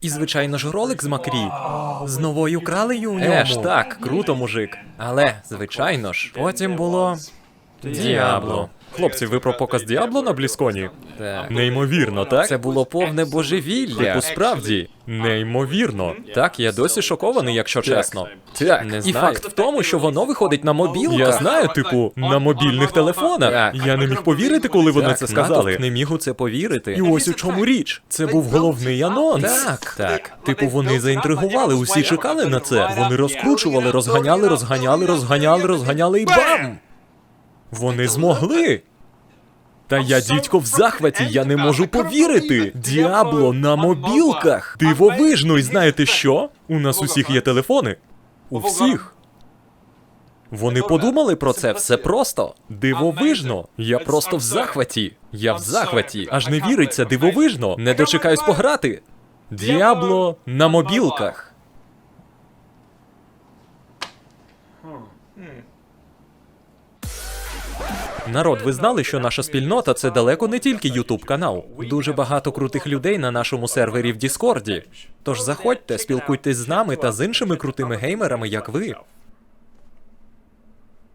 І, звичайно ж, ролик з Макрі. З новою кралею у ньому. Еш, так, круто, мужик. Але, звичайно ж, потім було. Діабло. Хлопці, ви про показ Діабло на Блісконі? Так. Неймовірно, так? Це було повне божевілля. Типу, справді, неймовірно. Так, я досі шокований, якщо чесно. Так, не знаю. І факт в тому, що воно виходить на мобілках. Я знаю, типу, на мобільних телефонах. Так. Я не міг повірити, коли вони Так, це сказали. натовп Не міг у це повірити. І ось у чому річ. Це був головний анонс. Так, так. Типу, вони заінтригували, усі чекали на це. Вони розкручували, розганяли, розганяли, розганяли, розганяли і бам! Вони змогли. Та я дідько в захваті, я не можу повірити. Діабло на мобілках. Дивовижно, і знаєте що? У нас усіх є телефони. У всіх. Вони подумали про це все просто. Дивовижно. Я просто в захваті. Я в захваті. Аж не віриться, дивовижно. Не дочекаюсь пограти. Діабло на мобілках. Народ, ви знали, що наша спільнота це далеко не тільки Ютуб канал. Дуже багато крутих людей на нашому сервері в Діскорді. Тож заходьте, спілкуйтесь з нами та з іншими крутими геймерами, як ви.